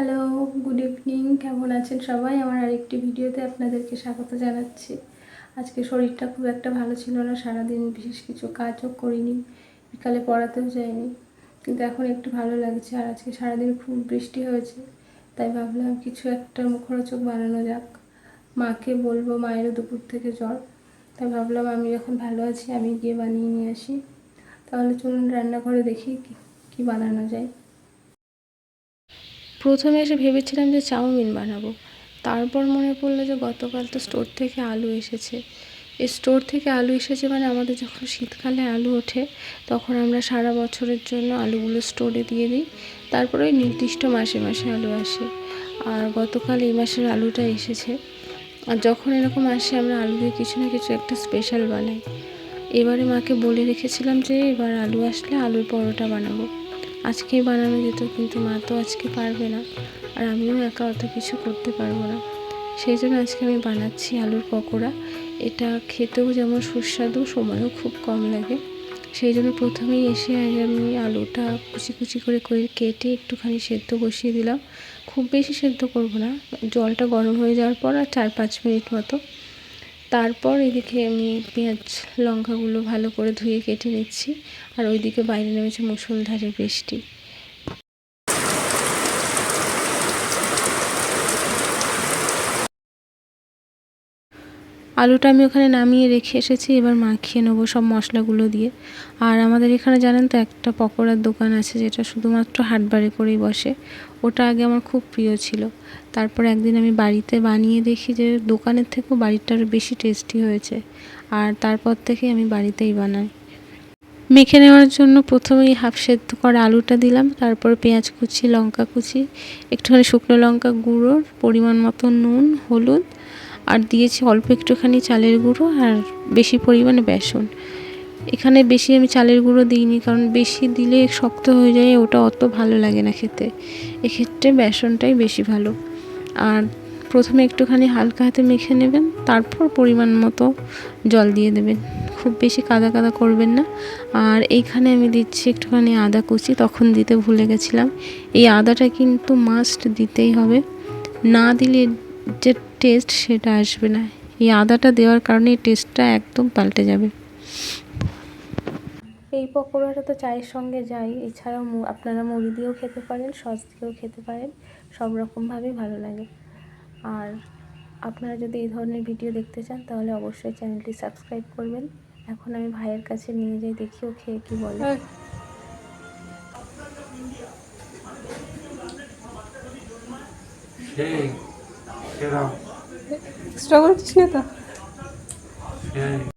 Hello good evening কেমন আছেন সবাই? আমার আরেকটি ভিডিওতে আপনাদেরকে স্বাগত জানাচ্ছি। আজকে শরীরটা খুব একটা ভালো ছিল না, সারাদিন বিশেষ কিছু কাজও করিনি, বিকালে পড়াতেও যাইনি। কিন্তু এখন একটু ভালো লাগছে, আর আজকে সারাদিন খুব বৃষ্টি হয়েছে, তাই ভাবলাম কিছু একটা মুখরোচক বানানো যাক। মাকে বলব মায়েরও দুপুর থেকে জ্বর। তাই ভাবলাম, আমি যখন ভালো আছি, আমি গিয়ে বানিয়ে নিয়ে আসি। তাহলে চলুন রান্নাঘরে দেখি কি বানানো যায়। প্রথমে এসে ভেবেছিলাম যে চাউমিন বানাবো। তারপর মনে পড়ল যে গতকাল তো স্টোর থেকে আলু এসেছে। এই স্টোর থেকে আলু এসেছে মানে আমাদের যখন শীতকালে আলু ওঠে, তখন আমরা সারা বছরের জন্য আলুগুলো স্টোরে দিয়ে দিই। তারপরে ওই নির্দিষ্ট মাসে মাসে আলু আসে। আর গতকাল এই মাসের আলুটা এসেছে। আর যখন এরকম আসে, আমরা আলু দিয়ে কিছু না কিছু একটা স্পেশাল বানাই। এবারে মাকে বলে রেখেছিলাম যে এবার আলু আসলে আলুর পরোটা বানাবো। আজকেই বানানো যেত, কিন্তু মা তো আজকে পারবে না। আর আমিও একা অত কিছু করতে পারব না। সেই জন্য আজকে আমি বানাচ্ছি আলুর পকোড়া। এটা খেতেও যেমন সুস্বাদু, সময়ও খুব কম লাগে। সেই জন্য প্রথমেই এসে আমি আলুটা কুচি কুচি করে কেটে একটুখানি সেদ্ধ বসিয়ে দিলাম। খুব বেশি সেদ্ধ করব না। জলটা গরম হয়ে যাওয়ার পর আর চার পাঁচ মিনিট মতো তারপর এদিকে আমি পেঁয়াজ লঙ্কাগুলো ভালো করে ধুয়ে কেটে নিচ্ছি। আর ওইদিকে বাইরে নেমেছে মুসলধারে বৃষ্টি। আলুটা আমি ওখানে নামিয়ে রেখে এসেছি, এবার মাখিয়ে নেব সব মশলাগুলো দিয়ে। আর আমাদের এখানে জানেন তো, একটা পকোড়ার দোকান আছে যেটা শুধুমাত্র হাটবারে করেই বসে। ওটা আগে আমার খুব প্রিয় ছিল। তারপর একদিন আমি বাড়িতে বানিয়ে দেখি যে, দোকানের থেকেও বাড়িটার বেশি টেস্টি হয়েছে। আর তারপর থেকে আমি বাড়িতেই বানাই। মেখে নেওয়ার জন্য প্রথমেই হাফ সেদ্ধ করা আলুটা দিলাম, তারপর পেঁয়াজ কুচি, লঙ্কা কুচি, একটুখানি শুকনো লঙ্কা গুঁড়োর পরিমাণ মতো নুন, হলুদ আর দিয়েছি অল্প একটুখানি চালের গুঁড়ো আর বেশি পরিমাণে বেসন। এখানে বেশি আমি চালের গুঁড়ো দিইনি, কারণ বেশি দিলে শক্ত হয়ে যায়, ওটা অত ভালো লাগে না খেতে। এক্ষেত্রে বেসনটাই বেশি ভালো। আর প্রথমে একটুখানি হালকা হাতে মেখে নেবেন, তারপর পরিমাণ মতো জল দিয়ে দেবেন। খুব বেশি কাদা কাদা করবেন না। আর এইখানে আমি দিচ্ছি একটুখানি আদা কুচি, তখন দিতে ভুলে গেছিলাম। এই আদাটা কিন্তু মাস্ট দিতেই হবে। না দিলে যে টেস্ট সেটা আসবে না। এই আদাটা দেওয়ার কারণে এই টেস্টটা একদম পাল্টে যাবে। এই পকোড়াটা তো চায়ের সঙ্গে যাই এছাড়াও আপনারা মুড়ি দিয়েও খেতে পারেন সস দিয়েও খেতে পারেন সব রকমভাবেই ভালো লাগে। আর আপনারা যদি এই ধরনের ভিডিও দেখতে চান তাহলে অবশ্যই চ্যানেলটি সাবস্ক্রাইব করবেন। এখন আমি ভাইয়ের কাছে নিয়ে যাই দেখি ও খেয়ে কী বলে। সেই এক্সট্রা বলছিস না তো?